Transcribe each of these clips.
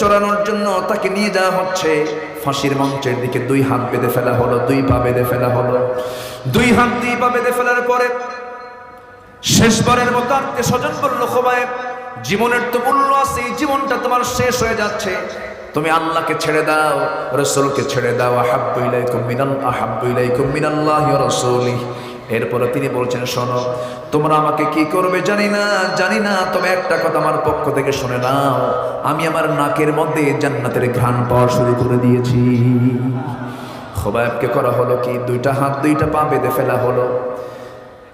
চড়ানোর জন্য তাকে নিয়ে যাওয়া হচ্ছে। ফাঁসির মঞ্চের দিকে দুই হাত বেঁধে ফেলা হলো, দুই পা বেঁধে ফেলা হলো। দুই হাত, দুই পা বেঁধে ফেলার পরে শেষবারের মতো আত্মীয় স্বজন বলল, খোবায়, জীবনের তো মূল্য আছে এই জীবনটা তোমার শেষ হয়ে যাচ্ছে। তুমি আল্লাহকে ছেড়ে দাও, রসুলকে ছেড়ে দাও। আহাব্বু ইলাইকুম মিনাল, আহাব্বু ইলাইকুম মিনাল্লাহি ওয়া রাসূলিহি। এরপরে তিনি বলছেন, শোনো, তোমরা আমাকে কি করবে জানি না জানি না, তবে একটা কথা আমার পক্ষ থেকে শুনে নাও। আমি আমার নাকের মধ্যে জান্নাতের ঘ্রাণ পাওয়া শুরু করে দিয়েছি। খোবায়বকে করা হলো কি? দুইটা হাত, দুইটা পা বেঁধে ফেলা হলো।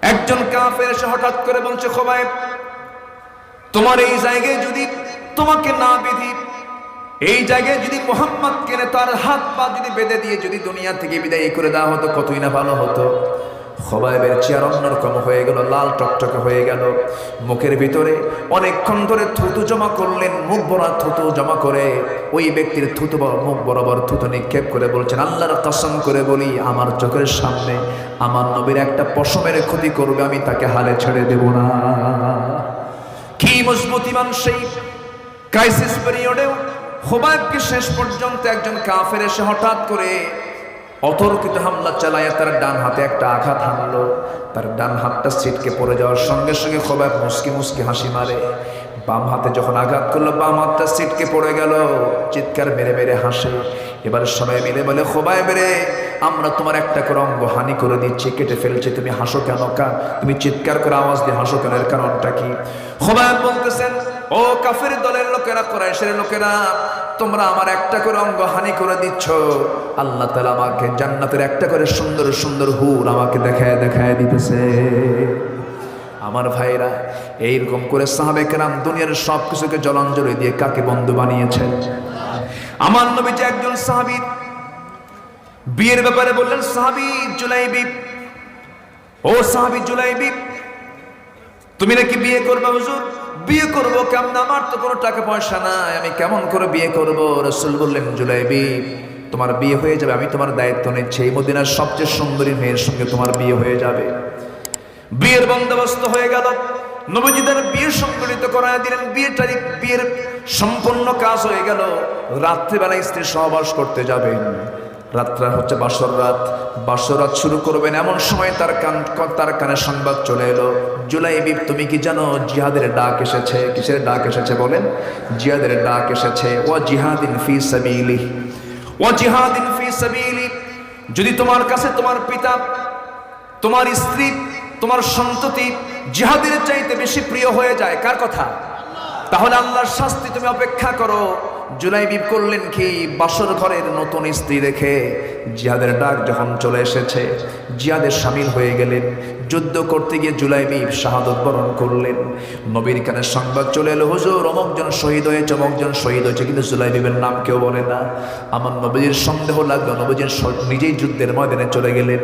একজন কাফের এসে হঠাৎ করে বলছে খোবায় তোমার এই জায়গায় যদি তোমাকে না বিধি, এই জায়গায় যদি মোহাম্মদ কেনে তার হাত পা যদি বেঁধে দিয়ে যদি দুনিয়া থেকে বিদায় করে দেওয়া হতো, কতই না ভালো হতো? খোবাইবের চেয়ার অন্যরকম হয়ে গেল, লাল টকটকে হয়ে গেল। মুখের ভিতরে অনেকক্ষণ ধরে থুতু জমা করলেন, মুখ ভরা থুতু জমা করে। ওই ব্যক্তির থুতু মুখ বরাবর থুতু নিক্ষেপ করে বলছেন, আল্লাহর কসম করে বলি, আমার চোখের সামনে আমার নবীর একটা পশমের ক্ষতি করবে, আমি তাকে হালে ছেড়ে দেব না। কি মজবুতিমান সেই ক্রাইসিস পিরিয়ডেও হোবায়বকে শেষ পর্যন্ত একজন কাফের এসে হঠাৎ করে অতর্কিত হামলা চালাইয়া তার ডান হাতে একটা আঘাত হানলো। তার ডান হাতটা সিটকে পড়ে যাওয়ার সঙ্গে সঙ্গে খোবায় মুসকি মুসকি হাসি মারে। বাম হাতে যখন আঘাত করল, বাম হাতটা সিটকে পড়ে গেল। চিৎকার মেরে মেরে হাসে। এবার সবাই মিলে বলে খোবায় বেড়ে আমরা তোমার একটা করে অঙ্গ হানি করে দিচ্ছি, কেটে ফেলছি। তুমি হাসো কেন? কা তুমি চিৎকার করে আওয়াজ দিয়ে হাসো কেন? এর কারণটা কি? খোবায় বলতেছেন ও কাফের দলের লোকেরা, কোরাইশের লোকেরা, তোমরা আমার একটা করে অঙ্গ হানি করে দিচ্ছ। আল্লাহ তালা আমাকে জান্নাতের একটা করে সুন্দর সুন্দর হুর আমাকে দেখায় দেখায় দিতেছে। আমার ভাইরা, এইরকম করে সাহাবে কেরাম দুনিয়ার সব কিছুকে জলাঞ্জলি দিয়ে কাকে বন্ধু বানিয়েছেন আমার নবী যে একজন সাহাবি, বিয়ের ব্যাপারে বললেন, সাহাবি জুলাইবি। ও সাহাবি জুলাইবি তুমি নাকি বিয়ে করবে, হুজুর? বিয়ে করব কেমন? আমার তো কোনো টাকা পয়সা নাই, আমি কেমন করে বিয়ে করব? রসুল বললেন, জুলাইবি, তোমার বিয়ে হয়ে যাবে, আমি তোমার দায়িত্ব নিচ্ছি। এই মদিনার সবচেয়ে সুন্দরী মেয়ের সঙ্গে তোমার বিয়ে হয়ে যাবে। বিয়ের বন্দোবস্ত হয়ে গেল। নবজিদের বিয়ে সংগঠিত করা দিলেন বিয়ে তারিখ বিয়ের সম্পূর্ণ কাজ হয়ে গেল। রাত্রিবেলা স্ত্রী সহবাস করতে যাবেন। রাত্রা হচ্ছে বাসর রাত। বাসর রাত শুরু করবেন এমন সময় তার কান, তার কানে সংবাদ চলে এলো। জুলাই বিপ তুমি কি জানো জিহাদের ডাক এসেছে? কিসের ডাক এসেছে বলেন? জিহাদের ডাক এসেছে ও জিহাদিন ফি সাবিলি। ও জিহাদিন ফি সাবিলি। যদি তোমার কাছে তোমার পিতা, তোমার স্ত্রী, তোমার সন্ততি জিহাদের চাইতে বেশি প্রিয় হয়ে যায়, কার কথা? তাহলে আল্লাহর শাস্তি তুমি অপেক্ষা করো। জুলাইবিব করলেন কি? বাসর ঘরের নতুন স্ত্রী রেখে জিহাদের ডাক যখন চলে এসেছে জিহাদের সামিল হয়ে গেলেন। যুদ্ধ করতে গিয়ে জুলাইবিব শাহাদত বরণ করলেন। নবীর কানে সংবাদ চলে এলো, হুজুর অমকজন শহীদ হয়েছে অমকজন শহীদ হয়েছে, কিন্তু জুলাইবিবের নাম কেউ বলে না। আমার নবীজির সন্দেহ লাগল, নবীজির নিজেই যুদ্ধের ময়দানে চলে গেলেন।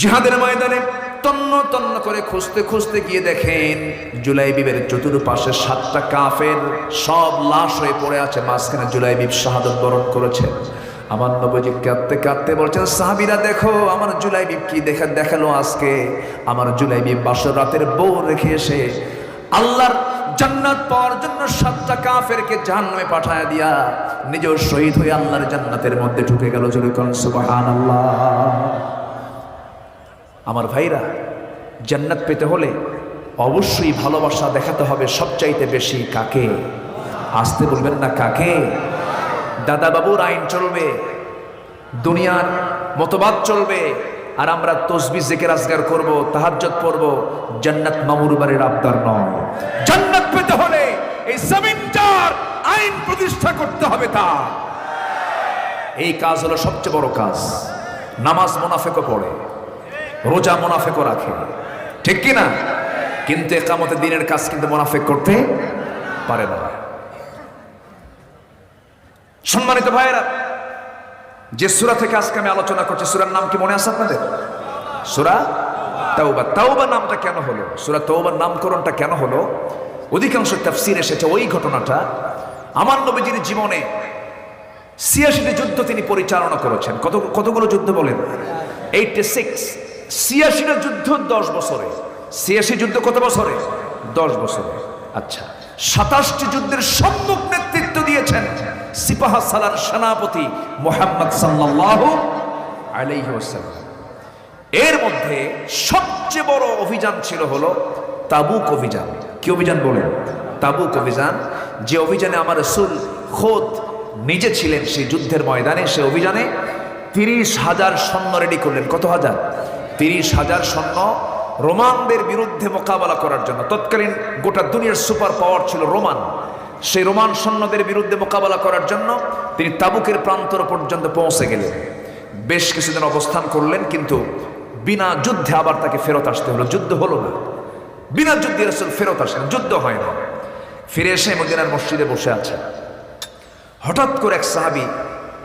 জিহাদের ময়দানে তন্ন তন্ন করে খুঁজতে খুঁজতে গিয়ে দেখেন জুলাই বিবের চতুর্পাশে সাতটা কাফের সব লাশ হয়ে পড়ে আছে, মাঝখানে জুলাই বিব শাহাদত বরণ করেছেন আমার নবজি কাঁদতে কাঁদতে বলছেন, সাহাবিরা দেখো, আমার জুলাই বিব কি দেখা, দেখাল আজকে? আমার জুলাই বিব বাসর রাতের বউ রেখে এসে আল্লাহর জান্নাত পাওয়ার জন্য সাতটা কাফেরকে জাহান্নামে পাঠায় দিয়া নিজেও শহীদ হয়ে আল্লাহর জান্নাতের মধ্যে ঢুকে গেল। জোরে কোন, সুবহানাল্লাহ। আমার ভাইরা, জান্নাত পেতে হলে অবশ্যই ভালোবাসা দেখাতে হবে সবচাইতে বেশি কাকে? আসতে বলবেন না কাকে? দাদা বাবুর আইন চলবে, দুনিয়ার মতবাদ চলবে, আর আমরা তসবি জেকে রাজগার করব তাহাজ্জত পড়ব, জান্নাত মামুর বাড়ির আবদার নয়। জান্নাত পেতে হলে এই জমিনটার আইন প্রতিষ্ঠা করতে হবে তা এই কাজ হলো সবচেয়ে বড় কাজ। নামাজ মোনাফেকও পড়ে। রোজা মোনাফেকও রাখে ঠিক কি না কিন্তু একামতে দিনের কাজ কিন্তু মোনাফেক করতে পারে না। সম্মানিত ভাইয়েরা, যে সুরা থেকে আজকে আমি আলোচনা করছি, সুরার নাম কি মনে আছে আপনাদের? সুরা তাওবা। তাওবা নামটা কেন হলো? সুরা তৌবার নামকরণটা কেন হলো? অধিকাংশ তাফসির এসেছে ওই ঘটনাটা। আমার নবীজির জীবনে ছিয়াশিটি যুদ্ধ তিনি পরিচালনা করেছেন। কত কতগুলো যুদ্ধ বলেন? এইটটি সিক্স ছিয়াশিটা যুদ্ধ দশ বছরে। ছিয়াশি যুদ্ধ কত বছরে? দশ বছরে। আচ্ছা সাতাশটি যুদ্ধের সম্মুখ নেতৃত্ব দিয়েছেন সিপাহা সালার সেনাপতি মোহাম্মদ সাল্লাহ আলাইহি ওয়াসাল্লাম। এর মধ্যে সবচেয়ে বড় অভিযান ছিল হলো তাবুক অভিযান। কি অভিযান বলেন? তাবুক অভিযান। যে অভিযানে আমার রসুল খোদ নিজে ছিলেন সেই যুদ্ধের ময়দানে সে অভিযানে তিরিশ হাজার সৈন্য রেডি করলেন। কত হাজার? তিরিশ হাজার সৈন্য রোমানদের বিরুদ্ধে মোকাবেলা করার জন্য। তৎকালীন গোটা দুনিয়ার সুপার পাওয়ার ছিল রোমান। সেই রোমান সৈন্যদের বিরুদ্ধে মোকাবেলা করার জন্য তিনি তাবুকের প্রান্তর পর্যন্ত পৌঁছে গেলেন। বেশ কিছুদিন অবস্থান করলেন, কিন্তু বিনা যুদ্ধে আবার তাকে ফেরত আসতে হলো। যুদ্ধ হলো না। বিনা যুদ্ধে রসুল ফেরত আসেন, যুদ্ধ হয় না। ফিরে এসে মদিনার মসজিদে বসে আছে হঠাৎ করে এক সাহাবি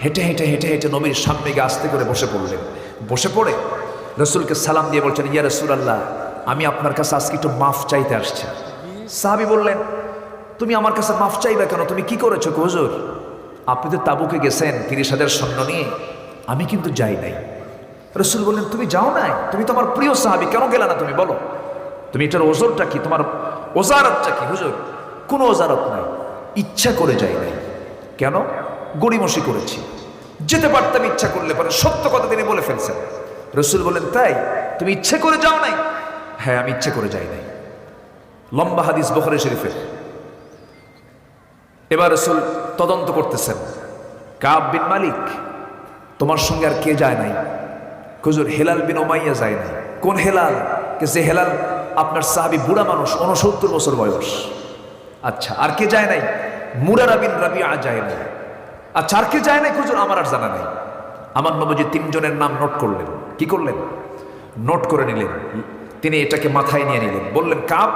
হেঁটে হেঁটে হেঁটে হেঁটে নবীর সামনে গিয়ে আস্তে করে বসে পড়লেন। বসে পড়ে রসুলকে সালাম দিয়ে বলছেন, ইয়া রসুল আল্লাহ আমি আপনার কাছে আজকে একটু মাফ চাইতে আসছি। সাহাবি বললেন, তুমি আমার কাছে মাফ চাইবে কেন? তুমি কি করেছ হুজুর? আপনি তো তাবুকে গেছেন, তিরিশ হাজার সৈন্য নিয়ে। আমি কিন্তু যাই নাই। রসুল বললেন, তুমি যাও নাই? তুমি তোমার প্রিয় সাহাবি, কেন গেলে না তুমি? বলো। তুমি এটার ওজরটা কি? তোমার ওজারতটা কি হুজুর? কোনো ওজারত নাই। ইচ্ছা করে যাই নাই। কেন? গড়িমসি করেছি। যেতে পারতাম ইচ্ছা করলে পরে সত্য কথা তিনি বলে ফেলছেন। রসুল বলেন, তাই, তুমি ইচ্ছে করে যাও নাই? হ্যাঁ আমি ইচ্ছে করে যাই নাই। লম্বা হাদিস বখরে শরীফের। এবার রসুল তদন্ত করতেছেন, কাব বিন মালিক, তোমার সঙ্গে আর কে যায় নাই? খুজুর হেলাল বিন ওমাইয়া যায় নাই। কোন হেলাল? কে যে হেলাল আপনার সাহাবি বুড়া মানুষ উনসত্তর বছর বয়স। আচ্ছা আর কে যায় নাই? মুরারা বিন রাবিয়া যায় নাই। আচ্ছা আর কে যায় নাই খুজুর আমার আর জানা নাই। আমার নবজি তিনজনের নাম নোট করলেন। কি করলেন? নোট করে নিলেন। তিনি এটাকে মাথায় নিয়ে নিলেন। বললেন কাপ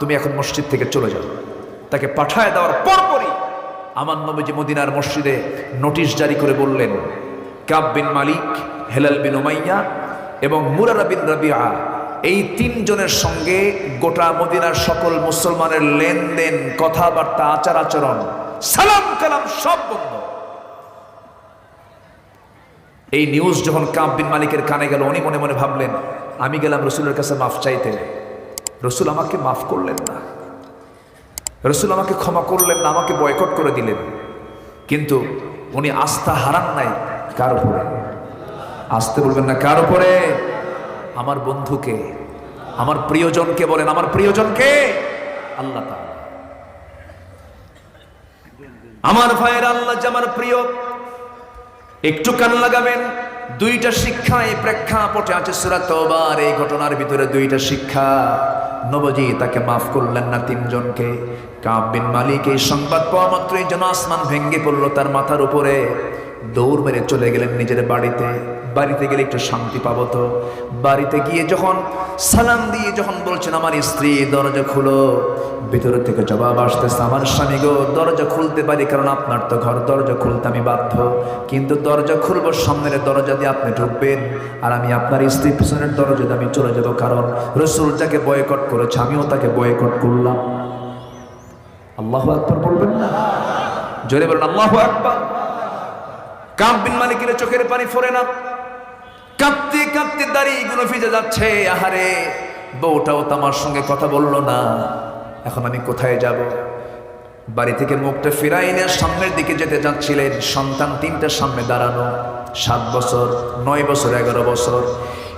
তুমি এখন মসজিদ থেকে চলে যাও। তাকে পাঠায় দেওয়ার পরপরই আমার নবীজি মদিনার মসজিদে নোটিশ জারি করে বললেন, কাব বিন মালিক, হেলাল বিন ওমাইয়া এবং মুরারা বিন রাবিয়া, এই তিনজনের সঙ্গে গোটা মদিনার সকল মুসলমানের লেনদেন, কথাবার্তা আচার আচরণ সালাম কালাম সব বন্ধ। এই নিউজ যখন কাব বিন মালিকের কানে গেল, উনি মনে মনে ভাবলেন, আমি গেলাম রসুলের কাছে মাফ চাইতে। রসুল আমাকে মাফ করলেন না। রসুল আমাকে ক্ষমা করলেন না, আমাকে বয়কট করে দিলেন। কিন্তু উনি আস্থা হারান নাই, কার উপরে? আসতে বলবেন না, কার উপরে? আমার বন্ধুকে, আমার প্রিয়জনকে বলেন, আমার প্রিয়জনকে আল্লাহ আমার ভাইয়ের আল্লাহ যে আমার প্রিয় একটু কান লাগাবেন, দুইটা শিক্ষা এই প্রেক্ষাপটে আছে, সুরা তোবার এই ঘটনার ভিতরে দুইটা শিক্ষা। নবজি, তাকে মাফ করলেন না তিনজনকে। কাবিন মালিক এই সংবাদ পাওয়া মাত্রই যেন আসমান ভেঙ্গে পড়ল তার মাথার উপরে। দৌড় মেরে চলে গেলেন নিজের বাড়িতে। বাড়িতে গেলে একটু শান্তি পাবো তো? বাড়িতে গিয়ে যখন সালাম দিয়ে যখন বলছেন, আমার স্ত্রী দরজা খুলো। ভিতরে থেকে জবাব আসতেছে, আমার স্বামী গো, দরজা খুলতে পারি, কারণ আপনার তো ঘর, দরজা খুলতে আমি বাধ্য। কিন্তু দরজা খুলবো সামনের দরজা দিয়ে আপনি ঢুকবেন, আর আমি আপনার স্ত্রী পিছনের দরজা দিয়ে আমি চলে যাব, কারণ রসুল যাকে বয়কট করেছে, আমিও তাকে বয়কট করলাম। আল্লাহ আকবর বলবেন না? জোরে বলেন, আল্লাহ আকবর। কাব বিন মালিকের চোখের পানি ফোরে না। কাঁদতে কাঁদতে দাঁড়িয়ে গুলো ভিজে যাচ্ছে। আহারে, বউটাও তো আমার সঙ্গে কথা বলল না। এখন আমি কোথায় যাব? বাড়ি থেকে মুখটা ফিরাই নিয়ে সামনের দিকে যেতে যাচ্ছিলেন। সন্তান তিনটার সামনে দাঁড়ানো। সাত বছর, নয় বছর, এগারো বছর।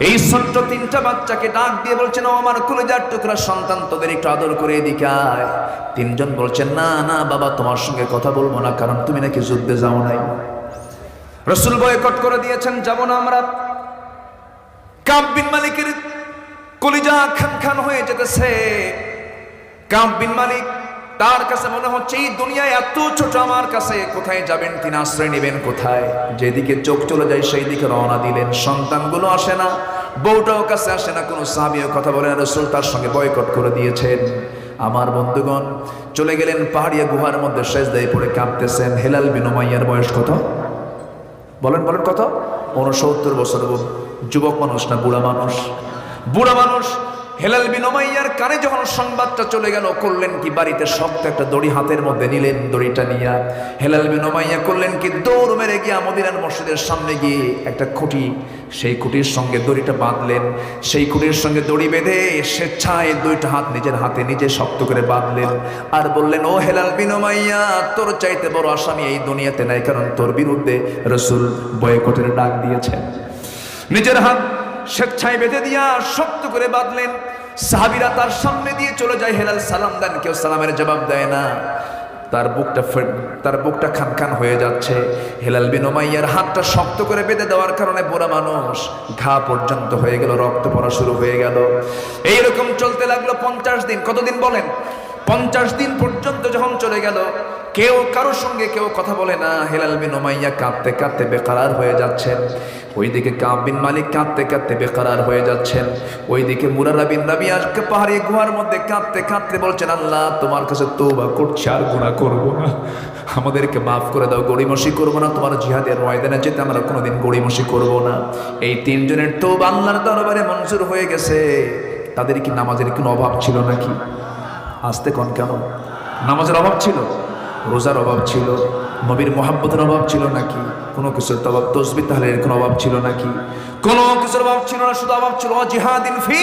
এই ছোট্ট তিনটা বাচ্চাকে ডাক দিয়ে বলছেন, ও আমার কলেজার টুকরা সন্তান, তোদের একটু আদর করে এদিকে আয়। তিনজন বলছেন, না না, বাবা, তোমার সঙ্গে কথা বলব না, কারণ তুমি নাকি যুদ্ধে যাও নাই। রসুল বয়কট করে দিয়েছেন, যাব না আমরা। কাব বিন মালিকের কলিজা খান খান হয়ে যেতেছে। কাব বিন মালিক, তার কাছে মনে হচ্ছে, এই দুনিয়ায় এত ছোট আমার কাছে, কোথায় যাবেন তিনি আশ্রয় নেবেন কোথায়? যেদিকে চোখ চলে যায় সেই দিকে রওনা দিলেন। সন্তানগুলো আসে না, বউটাও কাছে আসে না, কোনো সাহাবিও কথা বলে না, রসুল তার সঙ্গে বয়কট করে দিয়েছেন। আমার বন্ধুগণ, চলে গেলেন পাহাড়িয়া গুহার মধ্যে শেষ দায় পড়ে কাঁপতেছেন হেলাল বিনমাইয়ার বয়স কত? বলেন বলেন কত? উনসত্তর বছর যুবক মানুষ না বুড়া মানুষ? বুড়া মানুষ, হেলাল বিন ওমাইয়ার কানে যখন সংবাদটা চলে গেল, করলেন কি বাড়িতে শক্ত একটা দড়ি হাতের মধ্যে নিলেন দড়িটা নিয়ে। হেলাল বিন ওমাইয়া করলেন কি, দৌড় মেরে গিয়ে মদিনার মসজিদের সামনে গিয়ে একটা খুঁটি, সেই খুঁটির সঙ্গে দড়িটা বাঁধলেন। সেই খুঁটির সঙ্গে দড়ি বেঁধে স্বেচ্ছায় দুইটা হাত নিজের হাতে নিজে শক্ত করে বাঁধলেন। আর বললেন, ও হেলাল বিন ওমাইয়া তোর চাইতে বড় আসামি এই দুনিয়াতে নাই, কারণ তোর বিরুদ্ধে রসুল বয়কটের ডাক দিয়েছেন। নিজের হাত স্বেচ্ছায় বেঁধে দিয়া শক্ত করে বাঁধলেন। সাহাবিরা তার সামনে দিয়ে চলে যায়, হেলাল সালাম দেন, কেউ সালামের জবাব দেয় না। তার বুকটা তার বুকটা খান খান হয়ে যাচ্ছে। হেলাল বিন ওমাইয়ার হাতটা শক্ত করে বেঁধে দেওয়ার কারণে বোরা মানুষ ঘা পর্যন্ত হয়ে গেল, রক্ত পড়া শুরু হয়ে গেল। এইরকম চলতে লাগল পঞ্চাশ দিন। কতদিন বলেন? পঞ্চাশ দিন পর্যন্ত যখন চলে গেল, কেউ কারোর সঙ্গে কেউ কথা বলে না। হেলাল বিন ওমাইয়া কাঁদতে কাঁদতে বেকারার হয়ে যাচ্ছেন। ওইদিকে কাব বিন মালিক কাঁদতে কাঁদতে বেকারার হয়ে যাচ্ছেন। ওইদিকে মুরারা বিন রাবি আজকে পাহাড়ি গুহার মধ্যে কাঁদতে কাঁদতে বলছেন, আল্লাহ, তোমার কাছে তৌবা করছি, আর গুণা করব না। আমাদেরকে মাফ করে দাও, গড়িমসি করব না। তোমার জিহাদের ময়দানে যেতে আমরা কোনোদিন গড়িমসি করব না। এই তিনজনের তৌবা আল্লাহর দরবারে মঞ্জুর হয়ে গেছে। তাদের কি নামাজের কোনো অভাব ছিল নাকি? আসতে কন কেন? নামাজের অভাব ছিল? রোজার অভাব ছিল? নবীর মোহাম্মতের অভাব ছিল নাকি? কোনো কিছুর অভাব তসবি তাহলের কোনো অভাব ছিল নাকি? কোনো কিছুর অভাব ছিল না, শুধু অভাব ছিল জিহাদিন ফি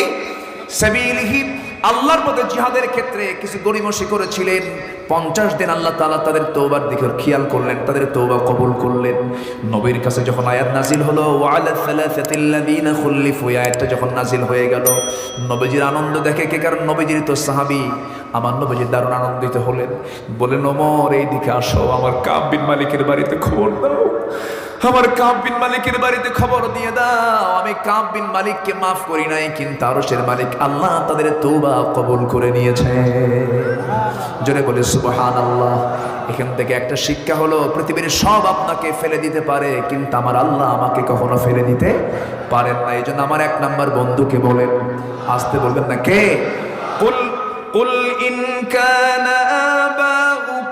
সাবিলিহি আল্লাহর পথে জিহাদের ক্ষেত্রে কিছু গরিমসি করেছিলেন। পঞ্চাশ দিন আল্লাহ তালা তাদের তৌবার দিকে খেয়াল করলেন, তাদের তৌবা কবুল করলেন। নবীর কাছে যখন আয়াত নাজিল হলো আয়াতটা যখন নাজিল হয়ে গেল, নবীজির আনন্দ দেখে কে? কারণ নবীজির তো সাহাবী, আমার নবীজি দারুণ আনন্দিত হলেন। বলেন ওমর এই দিকে আসো, আমার কাব বিন মালিকের বাড়িতে খবর দাও। আমার কাব বিন মালিকের বাড়িতে খবর দিয়ে দাও। আমি কাব বিন মালিককে মাফ করি নাই, কিন্তু আরশের মালিক আল্লাহ তাদের তোবা কবল করে নিয়েছে। জোরে বলে সুবহান আল্লাহ এখান থেকে একটা শিক্ষা হলো, পৃথিবীর সব আপনাকে ফেলে দিতে পারে, কিন্তু আমার আল্লাহ আমাকে কখনো ফেলে দিতে পারেন না। এই জন্য আমার এক নাম্বার বন্ধুকে বলেন, আসতে বলবেন না, কে? কুল কুল ইনকানা আবা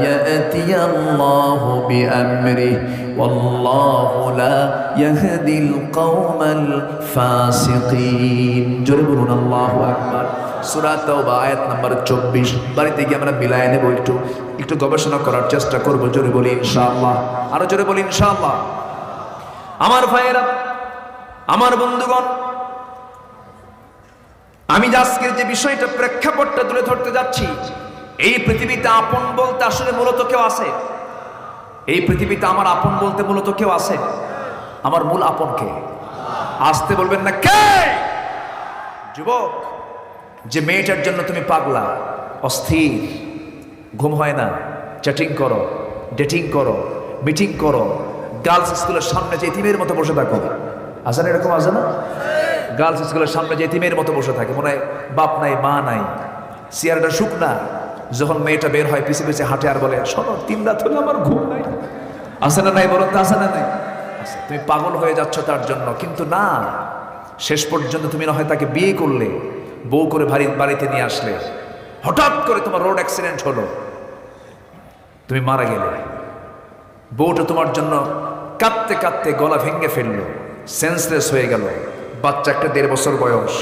يأتي الله بأمره والله لا يهدي القوم الفاسقين جربون الله أكبر সুরা তাওবা আয়াত নাম্বার চব্বিশ বাড়িতে গিয়ে আমরা মিলায় নেব একটু একটু গবেষণা করার চেষ্টা করব জোরে বলি ইনশাআল্লাহ আরো জোরে বলি ইনশাআল্লাহ আমার ভাইয়েরা আমার বন্ধুগণ আমি যে আজকের যে বিষয়টা প্রেক্ষাপটটা তুলে ধরতে যাচ্ছি এই পৃথিবীতে আপন বলতে আসলে মূলত কেউ আছে? এই পৃথিবীতে আমার আপন বলতে মূলত কেউ আছে? আমার মূল আপন কে? আসতে বলবেন না, কে? যুবক, যে মেয়েটার জন্য তুমি পাগলা, অস্থির, ঘুম হয় না, চ্যাটিং করো, ডেটিং করো, মিটিং করো, গার্লস স্কুলের সামনে যে ইতিমের মতো বসে থাকো। আছে না এরকম আছে না? গার্লস স্কুলের সামনে যে ইতিমের মতো বসে থাকে, মনে হয় বাপ নাই, মা নাই চেয়ারটা শুকনা যখন মেয়েটা বের হয়, পিছে পিছে হাঁটে আর বলে, শোনো, তিন রাত হলে আমার ঘুম নাই। আসে না নাই তো, আছে না নাই? তুমি পাগল হয়ে যাচ্ছ তার জন্য, কিন্তু না, শেষ পর্যন্ত তুমি না হয় তাকে বিয়ে করলে, বউ করে বাড়ি, বাড়িতে নিয়ে আসলে। হঠাৎ করে তোমার রোড অ্যাক্সিডেন্ট হলো। তুমি মারা গেলে। বউটা তোমার জন্য কাঁদতে কাঁদতে গলা ভেঙে ফেলল সেন্সলেস হয়ে গেল। বাচ্চা একটা দেড় বছর বয়স,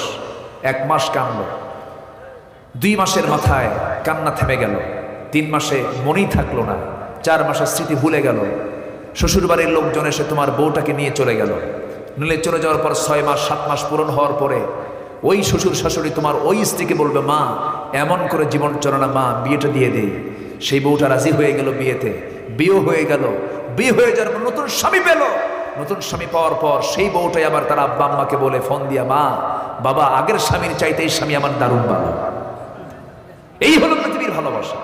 এক মাস কানলো দুই মাসের মাথায় কান্না থেমে গেল। তিন মাসে মনেই থাকল না। চার মাসের স্মৃতি ভুলে গেল। শ্বশুরবাড়ির লোকজন এসে তোমার বউটাকে নিয়ে চলে গেল। নিলে চলে যাওয়ার পর ছয় মাস, সাত মাস পূরণ হওয়ার পরে ওই শ্বশুর শাশুড়ি তোমার ওই স্ত্রীকে বলবে, মা, এমন করে জীবন চলনা মা, বিয়েটা দিয়ে দেই সেই বউটা রাজি হয়ে গেল বিয়েতে। বিয়ে হয়ে গেল। বিয়ে হয়ে যাওয়ার পর নতুন স্বামী পেল। নতুন স্বামী পাওয়ার পর সেই বউটাই আবার তার আব্বা আম্মাকে বলে, ফোন দিয়া, মা, বাবা, আগের স্বামীর চাইতে এই স্বামী আমার দারুণ ভালো। এই হলো পৃথিবীর ভালোবাসা।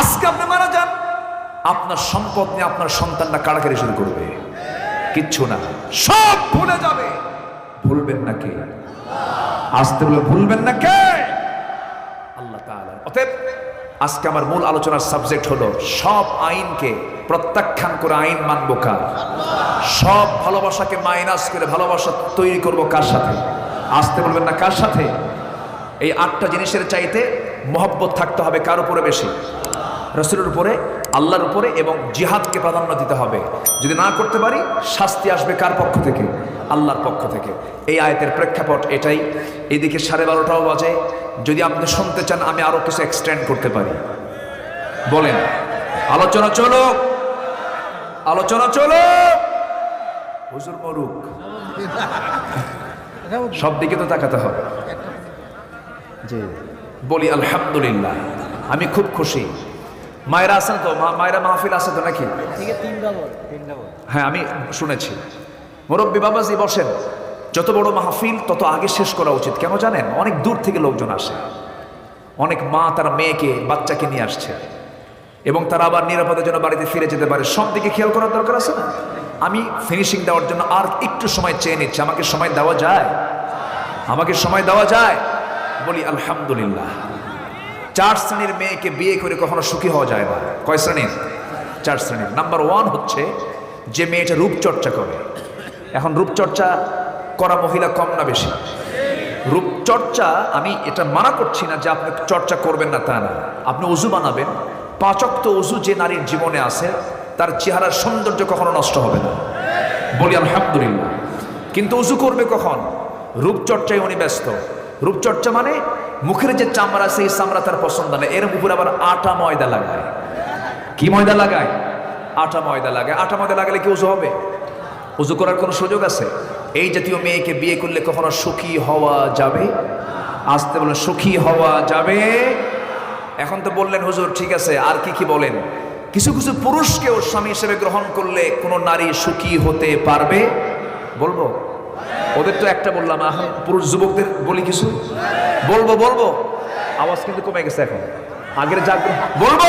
আজকে আপনি মারা যান, আপনার সম্পদ নিয়ে আপনার সন্তানরা কাড়াকাড়ি শুরু করবে। কিচ্ছু না, সব ভুলে যাবে। ভুলবেন না কে? আসতে বলে ভুলবেন না কে? আল্লাহ অতএব আজকে আমার মূল আলোচনার সাবজেক্ট হলো, সব আইনকে প্রত্যাখ্যান করে আইন মানব কার? সব ভালোবাসাকে মাইনাস করে ভালোবাসা তৈরি করব কার সাথে? আসতে বলবেন না কার সাথে? এই আটটা জিনিসের চাইতে মহব্বত থাকতে হবে কার উপরে বেশি? রসুলের উপরে আল্লাহর উপরে এবং জিহাদকে প্রাধান্য দিতে হবে। যদি না করতে পারি শাস্তি আসবে কার পক্ষ থেকে? আল্লাহর পক্ষ থেকে। এই আয়তের প্রেক্ষাপট এটাই। এদিকে সাড়ে বারোটাও বাজে। যদি আপনি শুনতে চান আমি আরও কিছু এক্সটেন্ড করতে পারি। বলেন আলোচনা চলো। আলোচনা চলো। হুজুর মরুক। সব দিকে তো তাকাতে হবে। বলি আলহামদুলিল্লাহ আমি খুব খুশি। মায়েরা আছেন তো? মায়েরা মাহফিল আছে তো নাকি? হ্যাঁ আমি শুনেছি। মুরব্বী বাবাজি বসেন যত বড় মাহফিল তত আগে শেষ করা উচিত। কেন জানেন? অনেক দূর থেকে লোকজন আসে। অনেক মা তার মেয়েকে বাচ্চাকে নিয়ে আসছে। এবং তারা আবার নিরাপদের জন্য বাড়িতে ফিরে যেতে পারে। সব দিকে খেয়াল করার দরকার আছে না? আমি ফিনিশিং দেওয়ার জন্য আর একটু সময় চেয়ে নিচ্ছি। আমাকে সময় দেওয়া যায়? আমাকে সময় দেওয়া যায়? বলি, আলহামদুলিল্লাহ। চার শ্রেণির মেয়েকে বিয়ে করে কখনো সুখী হওয়া যায় না। কয় শ্রেণির? চার শ্রেণির। নাম্বার ওয়ান হচ্ছে যে মেয়েটা রূপচর্চা করে। এখন রূপচর্চা করা মহিলা কম না বেশি? রূপচর্চা আমি এটা মানা করছি না যে আপনি চর্চা করবেন না তা না। আপনি উজু বানাবেন। পাচক্ত উজু যে নারীর জীবনে আছে, তার চেহারার সৌন্দর্য কখনো নষ্ট হবে না। বলি, আলহামদুলিল্লাহ। কিন্তু উজু করবে কখন? রূপচর্চায় উনি ব্যস্ত। রূপচর্চা মানে মুখের যে চামড়া, সেই চামড়া তার পছন্দ না। এর উপরে আবার আটা ময়দা লাগায়। কি ময়দা লাগায়? আটা ময়দা লাগায়। আটা ময়দা লাগালে কি উজু হবে? উজু করার কোনো সুযোগ আছে? এই জাতীয় মেয়েকে বিয়ে করলে কখনো সুখী হওয়া যাবে? আসতে বলেন সুখী হওয়া যাবে? এখন তো বললেন, হুজুর, ঠিক আছে, আর কি কি বলেন? কিছু কিছু পুরুষকেও স্বামী হিসেবে গ্রহণ করলে কোনো নারী সুখী হতে পারবে? বলব। ওদের তো একটা বললাম এখন পুরুষ যুবকদের বলি কিছু? বলব বলব। আওয়াজ কিন্তু কমে গেছে এখন। আগের যা বলব!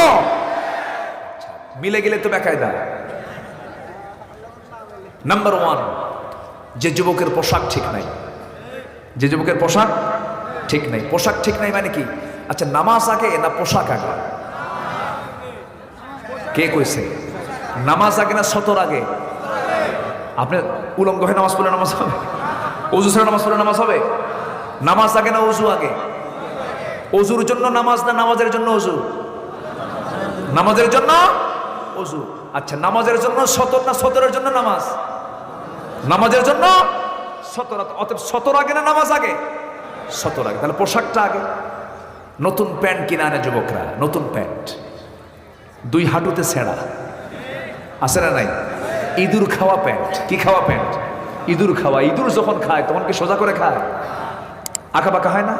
মিলে গেলে তো বেকায়দা। নাম্বার ওয়ান যে যুবকের পোশাক ঠিক নাই। যে যুবকের পোশাক ঠিক নাই। পোশাক ঠিক নাই মানে কি? আচ্ছা নামাজ আগে না পোশাক আগে? কে কইছে? নামাজ আগে না সতর আগে? আপনি উলঙ্গ হয়ে নামাজ পড়লে নামাজ হবে? অজু ছাড়া নামাজ পড়লে নামাজ হবে? নামাজ আগে না অজু আগে? অজুর জন্য নামাজ না নামাজের জন্য অজু নামাজের জন্য অজু আচ্ছা নামাজের জন্য সতর না সতরের জন্য নামাজ? নামাজের জন্য সতর। অতএব সতর আগে না নামাজ আগে? সতর আগে। তাহলে পোশাকটা আগে। নতুন প্যান্ট কিনে আনে যুবকরা, নতুন প্যান্ট। দুই হাঁটুতে ছেঁড়া। আছে না নাই? ইঁদুর খাওয়া প্যান্ট। কি খাওয়া প্যান্ট? ইঁদুর খাওয়া, ইঁদুর যখন খায়, তখন কি সোজা করে খায়? আঁকা বাঁকা হয় না?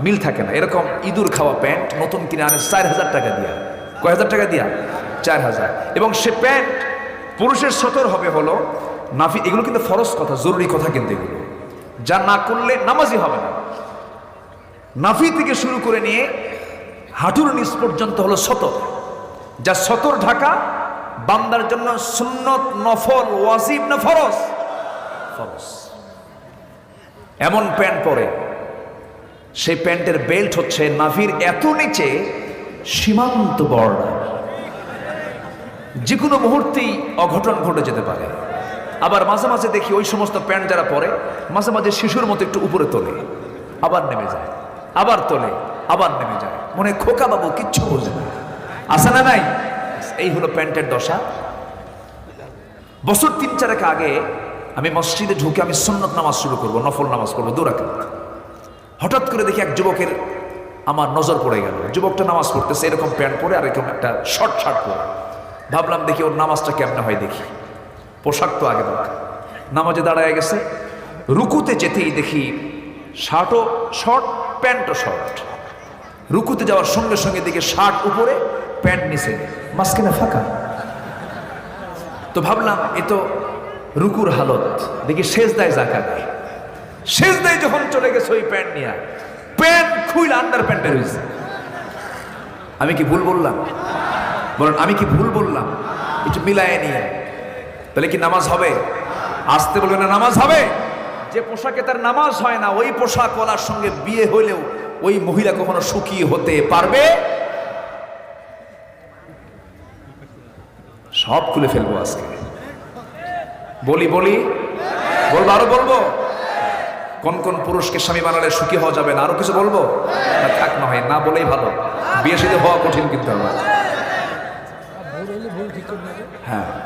মিল থাকে না। এরকম ইঁদুর খাওয়া প্যান্ট নতুন কিনে আনে চার হাজার টাকা দিয়া। কয় হাজার টাকা দিয়া? চার হাজার এবং সে প্যান্ট পুরুষের সতর হবে হলো নাফি এগুলো কিন্তু ফরজ কথা, জরুরি কথা কিন্তু এগুলো। যা না করলে নামাজই হবে না। নাফি থেকে শুরু করে নিয়ে হাঁটুর নিচ পর্যন্ত হলো সতর। যা সতর ঢাকা, বান্দার জন্য সুন্নত, নফল, ওয়াজিব না ফরজ? ফরজ এমন প্যান্ট পরে, সেই প্যান্টের বেল্ট হচ্ছে নাভির এত নিচে সীমান্ত বর্ডার যে কোনো মুহূর্তেই অঘটন ঘটে যেতে পারে। আবার মাঝে মাঝে দেখি ওই সমস্ত প্যান্ট যারা পরে, মাঝে মাঝে শিশুর মতো একটু উপরে তোলে, আবার নেমে যায়, আবার তোলে, আবার নেমে যায়। মনে খোকা বাবু কিচ্ছু বোঝে না। আসে না নাই? এই হলো প্যান্টের দশা। বছর তিন চারেক আগে আমি মসজিদে ঢুকে আমি সন্ন্যত নামাজ শুরু করব, নফল নামাজ পড়ব দুরাকাত হঠাৎ করে দেখি এক যুবকের আমার নজর পড়ে গেল। যুবকটা নামাজ পড়তেছে, এরকম প্যান্ট পরে আর এরকম একটা শর্ট শার্ট পরে। ভাবলাম দেখি ওর নামাজটা কেমনে হয় দেখি। পোশাক তো আগে দরকার। নামাজে দাঁড়ায় গেছে। রুকুতে যেতেই দেখি শার্টও শর্ট, প্যান্টও শর্ট। রুকুতে যাওয়ার সঙ্গে সঙ্গে দেখি শার্ট উপরে, প্যান্ট নিচে। মাঝখানে ফাঁকা। তো ভাবলাম, এ তো রুকুর হালত, দেখি শেষ দেয় জাকা দেয়। শেষ দেয় যখন চলে গেছে ওই প্যান্ট নিয়ে, প্যান্ট খুইল আন্ডার প্যান্টে রয়েছে আমি কি ভুল বললাম? বলেন, আমি কি ভুল বললাম? একটু মিলায় নিয়ে। তাহলে কি নামাজ হবে? আসতে বলবে না, নামাজ হবে? যে পোশাকে তার নামাজ হয় না, ওই পোশাক ওলার সঙ্গে বিয়ে হইলেও ওই মহিলা কখনো সুখী হতে পারবে? সব খুলে ফেলব আজকে। বলি বলি। বলব আরও বলব? কোন কোন পুরুষকে স্বামী বানালে সুখী হওয়া যাবে না? আরও কিছু বলব? না, থাক না হয় না বলেই ভালো। বিয়ে সাথে হওয়া কঠিন কিন্তু আমার। হ্যাঁ।